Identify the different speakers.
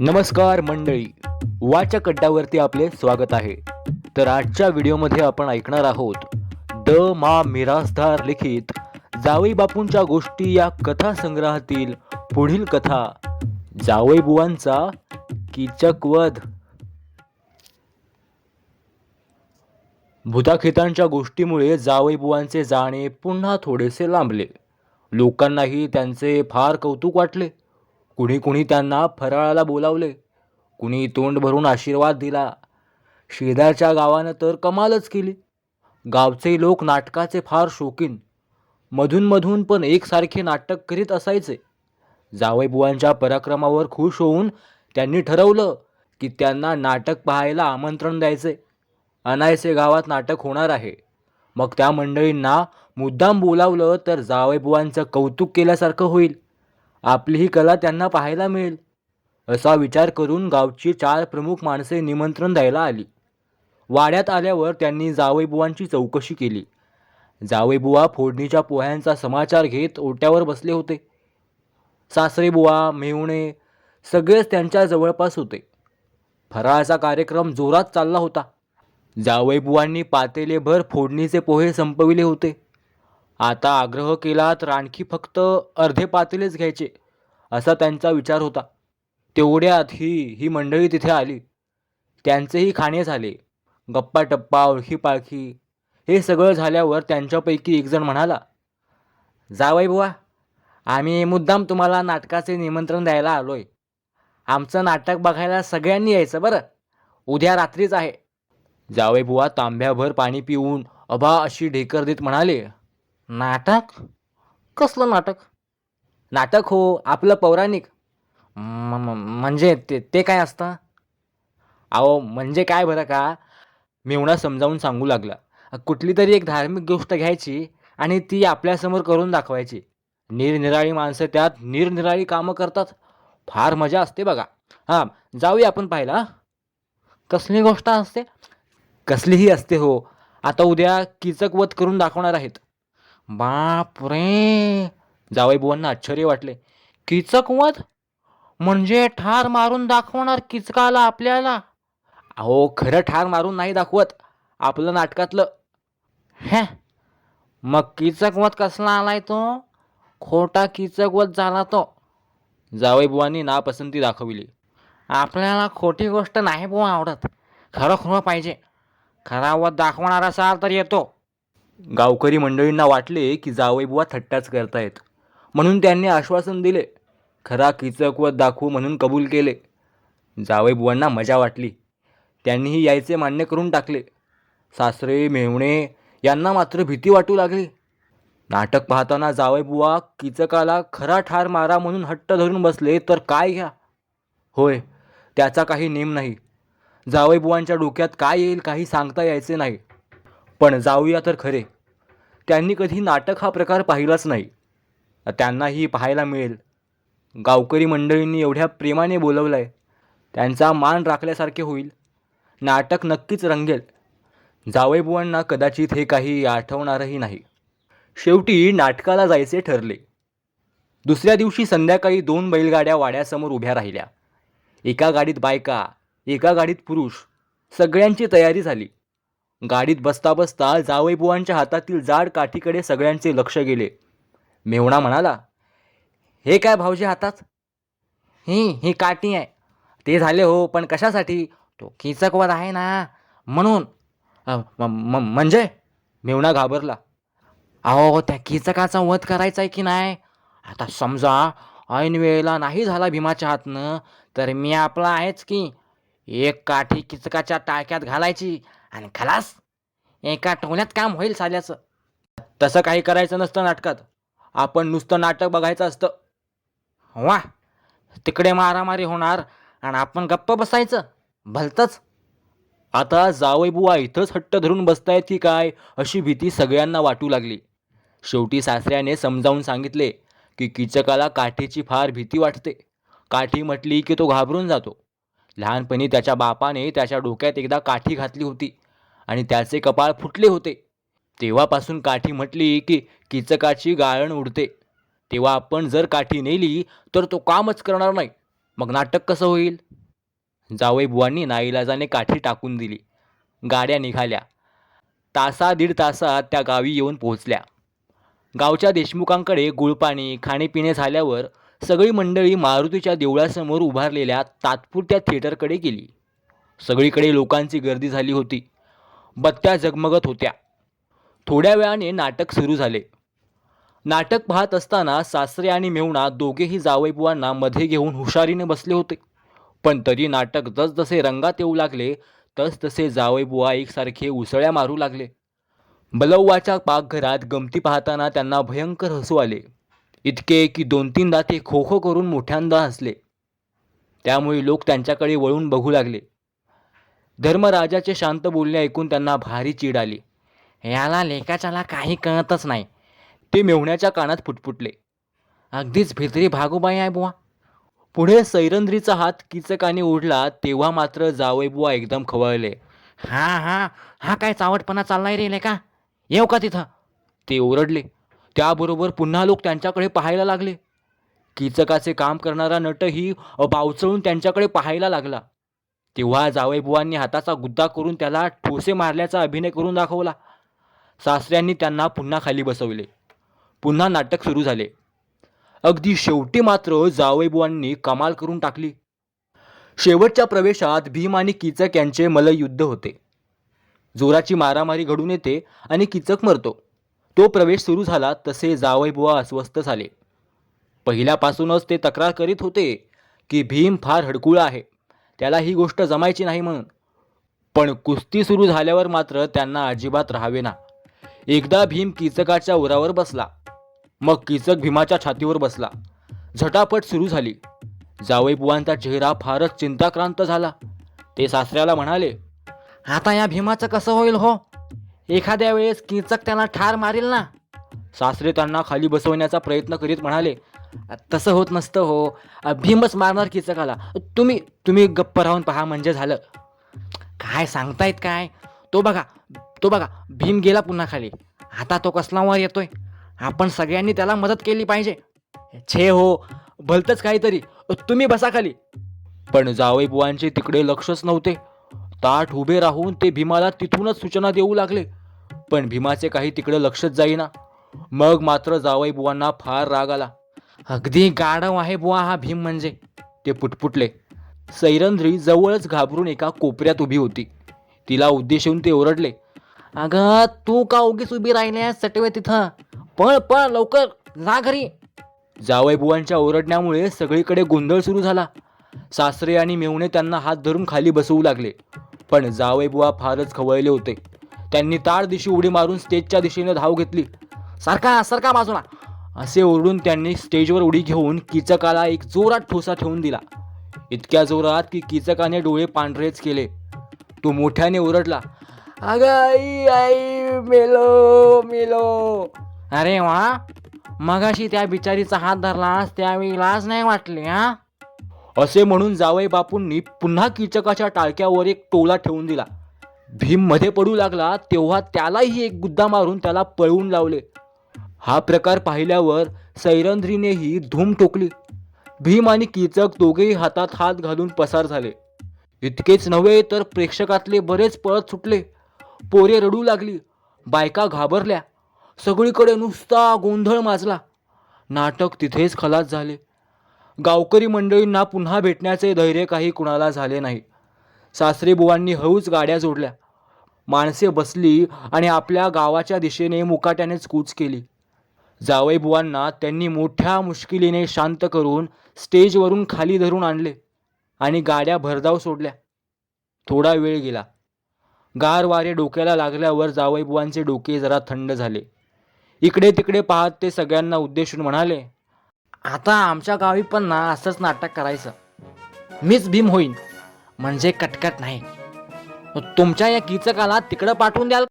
Speaker 1: नमस्कार मंडळी. वाचक अड्ड्यावरती आपले स्वागत आहे. तर आजच्या व्हिडिओमध्ये आपण ऐकणार आहोत द मा मिरासदार लिखित जावई बापूंच्या गोष्टी या कथा संग्रहातील पुढील कथा जावई बुवांचा कीचकवध. भूताखेतांच्या गोष्टीमुळे जावई बुवांचे जाणे पुन्हा थोडेसे लांबले. लोकांनाही त्यांचे फार कौतुक वाटले. कुणी कुणी त्यांना फराळाला बोलावले. कुणी तोंड भरून आशीर्वाद दिला. शेजारच्या गावानं तर कमालच केली. गावचे लोक नाटकाचे फार शौकीन. मधूनमधून पण एकसारखे नाटक करीत असायचे. जावईबुवांच्या पराक्रमावर खुश होऊन त्यांनी ठरवलं की त्यांना नाटक पाहायला आमंत्रण द्यायचे. अनायसे गावात नाटक होणार आहे. मग त्या मंडळींना मुद्दाम बोलावलं तर जावईबुवांचं कौतुक केल्यासारखं होईल. आपली ही कला त्यांना पाहायला मिळेल. असा विचार करून गावची चार प्रमुख माणसे निमंत्रण द्यायला आली. वाड्यात आल्यावर त्यांनी जावईबुवांची चौकशी केली. जावईबुवा फोडणीच्या पोह्यांचा समाचार घेत ओट्यावर बसले होते. सासरेबुवा मेहुणे सगळेच त्यांच्या जवळपास होते. फराळाचा कार्यक्रम जोरात चालला होता. जावईबुवांनी पातेलेभर फोडणीचे पोहे संपविले होते. आता आग्रह केला तर आणखी फक्त अर्धे पातेलेच घ्यायचे असा त्यांचा विचार होता. तेवढ्यात ही ही मंडळी तिथे आली. त्यांचेही खाणे झाले. गप्पा टप्पा ओळखी पाळखी हे सगळं झाल्यावर त्यांच्यापैकी एकजण म्हणाला जावाई बुवा आम्ही मुद्दाम तुम्हाला नाटकाचे निमंत्रण द्यायला आलोय. आमचं नाटक बघायला सगळ्यांनी यायचं बरं. उद्या रात्रीच आहे. जावई बुवा तांब्याभर पाणी पिऊन अभा अशी ढेकर देत म्हणाले नाटक? कसलं नाटक? नाटक हो आपलं पौराणिक. म- म- म्हणजे ते ते काय असतं? अहो म्हणजे काय बरं का? मेवणा समजावून सांगू लागला. कुठली तरी एक धार्मिक गोष्ट घ्यायची आणि ती आपल्यासमोर करून दाखवायची. निरनिराळी माणसं त्यात निरनिराळी कामं करतात. फार मजा असते बघा. हां जाऊया आपण पाहिला कसली गोष्ट असते? कसलीही असते हो. आता उद्या किचकवत करून दाखवणार आहेत. बाप रे जावई बुवांना आश्चर्य वाटले. किचकवत म्हणजे ठार मारून दाखवणार किचकाला आपल्याला? अहो खरं ठार मारून नाही दाखवत. आपलं नाटकातलं. हे. मग किचकवत कसला आलाय तो? खोटा किचकवत झाला तो. जावई बुवांनी नापसंती दाखविली. आपल्याला खोटी गोष्ट नाही बुवा आवडत. खरं खरं पाहिजे. खरा वत दाखवणार असाल तर येतो. गावकरी मंडळींना वाटले की जावईबुवा थट्टाच करतायत. म्हणून त्यांनी आश्वासन दिले. खरा किचकवत दाखवू म्हणून कबूल केले. जावईबुवांना मजा वाटली. त्यांनीही यायचे मान्य करून टाकले. सासरे मेवणे यांना मात्र भीती वाटू लागली. नाटक पाहताना जावईबुवा किचकाला खरा ठार मारा म्हणून हट्ट धरून बसले तर काय घ्या? होय त्याचा काही नेम नाही. जावईबुवांच्या डोक्यात काय येईल काही सांगता यायचे नाही. पण जाऊया तर खरे. त्यांनी कधी नाटक हा प्रकार पाहिलाच नाही. त्यांनाही पाहायला मिळेल. गावकरी मंडळींनी एवढ्या प्रेमाने बोलवलं आहे त्यांचा मान राखल्यासारखे होईल. नाटक नक्कीच रंगेल. जावईबुवांना कदाचित हे काही आठवणारही नाही. शेवटी नाटकाला जायचे ठरले. दुसऱ्या दिवशी संध्याकाळी दोन बैलगाड्या वाड्यासमोर उभ्या राहिल्या. एका गाडीत बायका एका गाडीत पुरुष. सगळ्यांची तयारी झाली. गाडीत बसता बसता जावईबुवांच्या हातातील जाड काठीकडे सगळ्यांचे लक्ष गेले. मेवणा म्हणाला हे काय भाऊजी हातात? ही ही काठी आहे. ते झाले हो पण कशासाठी? तो किचकवर आहे ना. म्हणून? म- म- म्हणजे? मेवणा घाबरला. अहो त्या किचकाचा वध करायचा आहे की नाही? आता समजा ऐन वेळेला नाही झाला भीमाच्या हातनं तर मी आपला आहेच की एक काठी किचकाच्या टाक्यात घालायची. आणि खलास एका टोल्यात काम होईल साल्याचं. तसं काही करायचं नसतं नाटकात. आपण नुसतं नाटक बघायचं असतं. वा तिकडे मारामारी होणार आणि आपण गप्प बसायचं. भलतंच. आता जावईबुवा इथंच हट्ट धरून बसतायत की काय अशी भीती सगळ्यांना वाटू लागली. शेवटी सासऱ्याने समजावून सांगितले की किचकाला काठीची फार भीती वाटते. काठी म्हटली की तो घाबरून जातो. लहानपणी त्याच्या बापाने त्याच्या डोक्यात एकदा काठी घातली होती. आणि त्याचे कपाळ फुटले होते. तेव्हापासून काठी म्हटली की किचकाची गाळण उडते. तेव्हा आपण जर काठी नेली तर तो कामच करणार नाही. मग नाटक कसं होईल? जावईबुवांनी नाईलाजाने काठी टाकून दिली. गाड्या निघाल्या. तासा दीड तासात त्या गावी येऊन पोहोचल्या. गावच्या देशमुखांकडे गुळपाणी खाणेपिणे झाल्यावर सगळी मंडळी मारुतीच्या देवळासमोर उभारलेल्या तात्पुरत्या थिएटरकडे गेली. सगळीकडे लोकांची गर्दी झाली होती. बत्त्या जगमगत होत्या. थोड्या वेळाने नाटक सुरू झाले. नाटक पाहत असताना सासरे आणि मेवणा दोघेही जावईबुवांना मध्ये घेऊन हुशारीने बसले होते. पण तरी नाटक जसजसे रंगात येऊ लागले तसतसे जावईबुवा एकसारखे उसळ्या मारू लागले. बलव्वाच्या पाकघरात गमती पाहताना त्यांना भयंकर हसू आले. इतके की दोन तीनदा ते खो खो करून मोठ्यांदा हसले. त्यामुळे लोक त्यांच्याकडे वळून बघू लागले. धर्मराजाचे शांत बोलणे ऐकून त्यांना भारी चीड आली. याला लेखाच्याला काही कळतच नाही. ते मेवण्याच्या कानात फुटफुटले. अगदीच भित्री भागोबाई आहे बुवा. पुढे सैरंद्रीचा हात किचकाने ओढला तेव्हा मात्र जावई बुवा एकदम खवळले. हा हा हा काय चावटपणा चाललाय रे लेका? येऊ का तिथं? ते ओरडले. त्याबरोबर पुन्हा लोक त्यांच्याकडे पाहायला लागले. किचकाचे काम करणारा नटही बावचळून त्यांच्याकडे पाहायला लागला. तेव्हा जावईबुवांनी हाताचा गुद्दा करून त्याला ठोसे मारल्याचा अभिनय करून दाखवला. सासऱ्यांनी त्यांना पुन्हा खाली बसवले. पुन्हा नाटक सुरू झाले. अगदी शेवटी मात्र जावईबुवांनी कमाल करून टाकली. शेवटच्या प्रवेशात भीम आणि किचक यांचे मलयुद्ध होते. जोराची मारामारी घडून येते आणि किचक मरतो. तो प्रवेश सुरू झाला तसे जावईबुवा अस्वस्थ झाले. पहिल्यापासूनच ते तक्रार करीत होते की भीम फार हडकुळा आहे. त्याला ही गोष्ट जमायची नाही म्हणून. पण कुस्ती सुरू झाल्यावर मात्र त्यांना अजिबात राहावे ना. एकदा भीम किचकाच्या उरावर बसला. मग किचक भीमाच्या छातीवर बसला. झटापट सुरू झाली. जावईबुवांचा चेहरा फारच चिंताक्रांत झाला. ते सासऱ्याला म्हणाले आता या भीमाचं कसं होईल हो? एखाद्या वेळेस किचक त्यांना ठार मारेल ना. सासरे त्यांना खाली बसवण्याचा प्रयत्न करीत म्हणाले तसं होत नसतं हो. भीमच मारणार किचकाला. तुम्ही तुम्ही गप्प राहून पहा म्हणजे झालं. काय सांगतायत काय? तो बघा तो बघा भीम गेला पुन्हा खाली. आता तो कसला वर येतोय? आपण सगळ्यांनी त्याला मदत केली पाहिजे. छे हो भलतंच काहीतरी. तुम्ही बसा खाली. पण जावई बुवांचे तिकडे लक्षच नव्हते. ताठ उभे राहून ते भीमाला तिथूनच सूचना देऊ लागले. पण भीमाचे काही तिकडे लक्षच जाईना. मग मात्र जावई बुवांना फार राग आला. अगदी गाढव आहे बुवा हा भीम म्हणजे. ते पुटपुटले. सैरंद्री जवळच घाबरून एका कोपऱ्यात उभी होती. तिला उद्देशून ते ओरडले. अगं तू का उगीच उभी राहिल्या सटवे तिथं. पळ पळ लवकर. जा घरी. जावईबुवांच्या ओरडण्यामुळे सगळीकडे गोंधळ सुरू झाला. सासरे आणि मेवणे त्यांना हात धरून खाली बसवू लागले. पण जावईबुवा फारच खवळले होते. त्यांनी ताड दिशी उडी मारून स्टेजच्या दिशेने धाव घेतली. सारखा सारखा बाजूला. असे ओरडून त्यांनी स्टेजवर उडी घेऊन किचकाला एक जोरात ठोसा ठेवून दिला. इतक्या जोरात की किचकाने डोळे पांढरेच केले. तो मोठ्याने ओरडला अगं आई आई मेलो मेलो. अरे वा मगाशी त्या बिचारीचा हात धरलास त्यावेळी लाज नाही वाटली हा? असे म्हणून जावई बापूंनी पुन्हा किचकाच्या टाळक्यावर एक टोला ठेवून दिला. भीममध्ये पडू लागला तेव्हा त्यालाही एक गुद्दा मारून त्याला पळवून लावले. हा प्रकार पाहिल्यावर सैरंध्रीनेही धूम टोकली. भीम आणि किचक दोघेही हातात हात घालून पसार झाले. इतकेच नव्हे तर प्रेक्षकातले बरेच पळत सुटले. पोरे रडू लागली. बायका घाबरल्या. सगळीकडे नुसता गोंधळ माजला. नाटक तिथेच खलास झाले. गावकरी मंडळींना पुन्हा भेटण्याचे धैर्य काही कुणाला झाले नाही. सासरेबुवांनी हळूच गाड्या जोडल्या. माणसे बसली आणि आपल्या गावाच्या दिशेने मुकाट्यानेच कूच केली. जावई बुवांना त्यांनी मोठ्या मुश्किलीने शांत करून स्टेजवरून खाली धरून आणले आणि गाड्या भरधाव सोडल्या. थोडा वेळ गेला. गार वारे डोक्याला लागल्यावर जावईबुवांचे डोके जरा थंड झाले. इकडे तिकडे पाहत ते सगळ्यांना उद्देशून म्हणाले आता आमच्या गावी पण ना असंच नाटक करायचं. मीच भीम होईन. म्हणजे कटकट नाही. तुमच्या या किचकाला तिकडं पाठवून द्याल